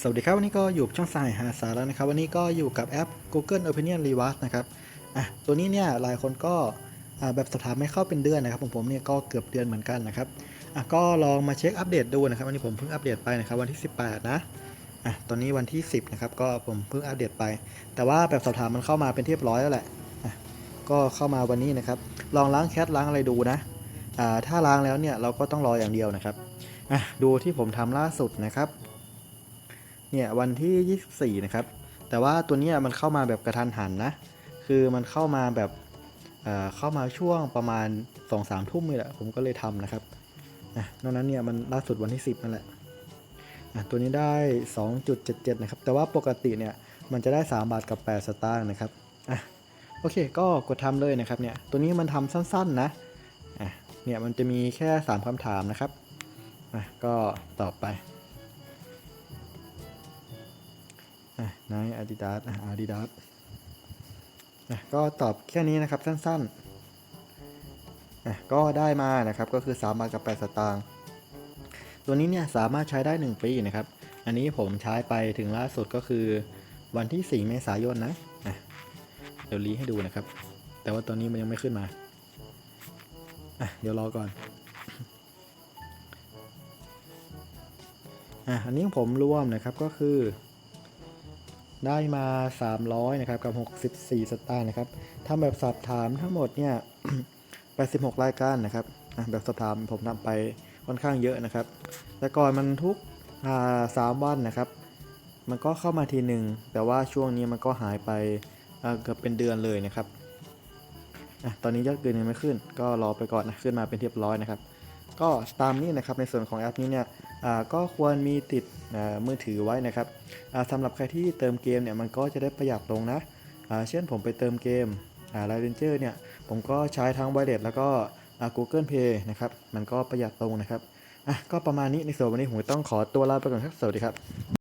สวัสดีครับวันนี้ก็อยู่ช่องสายหาสาระนะครับ วันนี้ก็อยู่กับแอป Google Opinion Reward นะครับอะตัวนี้เนี่ยหลายคนก็แบบสอบถามไม่เข้าเป็นเดือนนะครับผมผมเนี่ยก็เกือบเดือนเหมือนกันนะครับอะก็ลองมาเช็คอัปเดตดูนะครับวันนี้ผมเพิ่งอัปเดตไปนะครับวันที่ 18 นะอะตอนนี้วันที่ 10นะครับก็ผมเพิ่งอัปเดตไป แต่ว่าแบบสอบถามมันเข้ามาเป็นที่เรียบร้อยแล้วแหละอะก็เข้ามาวันนี้นะครับ ลองล้างแคทล้างอะไรดูนะอ่าถ้าล้างแล้วเนี่ยเราก็ต้องรออย่างเดียวนะครับอะดูที่ผมทำล่าสุดนะครับ เนี่ยวันที่ 24 นะครับ แต่ว่าตัวนี้มันเข้ามาแบบกระทันหันนะ คือมันเข้ามาแบบเอ่อเข้ามาช่วงประมาณ 2-3ทุ่มนี่แหละ ผมก็เลยทำนะครับนอกนั้นเนี่ยมันล่าสุดวันที่ 10 นั่นแหละตัวนี้ได้ 2.77 นะครับ แต่ว่าปกติเนี่ยมันจะได้ 3 บาทกับ 8 สตางค์นะครับอะโอเค ก็กดทำเลยนะครับเนี่ย ตัวนี้มันทำสั้นๆนะอะเนี่ยมันจะมีแค่ 3คำถามนะครับอะก็ตอบไป นายอาดิดาสอาดิดาสนะก็ตอบแค่นี้นะครับสั้นๆนะก็ได้มานะครับก็คือ 3 บาทกับ 8 สตางค์ ตัวนี้เนี่ยสามารถใช้ได้ 1 ปีนะครับ อันนี้ผมใช้ไปถึงล่าสุดก็คือวันที่ 4 เมษายนนะเดี๋ยวรีให้ดูนะครับ แต่ว่าตอนนี้มันยังไม่ขึ้นมา เดี๋ยวรอก่อนอันนี้ผมรวมนะครับก็คือ ได้มา 300นะครับกับ 64 สตางค์นะครับทำแบบสอบถามทั้งหมดเนี่ย86 รายการนะครับแบบสอบถามผมทำไปค่อนข้างเยอะนะครับ แต่ก่อนมันทุกอ่าสามวันนะครับ มันก็เข้ามาทีหนึ่งแต่ว่าช่วงนี้มันก็หายไปเกือบเป็นเดือนเลยนะครับอะตอนนี้ยอดเกินยังไม่ขึ้น ก็รอไปก่อนนะขึ้นมาเป็นเรียบร้อยนะครับ ก็ตามนี้นะครับในส่วนของแอปนี้เนี่ย ก็ควรมีติดมือถือไว้นะครับสำหรับใครที่เติมเกมเนี่ยมันก็จะได้ประหยัดลงนะเช่นผมไปเติมเกมไลเรนเจอร์เนี่ยผมก็ใช้ทั้งไวเลสแล้วก็ Google Pay นะครับมันก็ประหยัดลงนะครับอะก็ประมาณนี้ในส่วนวันนี้ผมต้องขอตัวลาไปก่อนครับสวัสดีครับ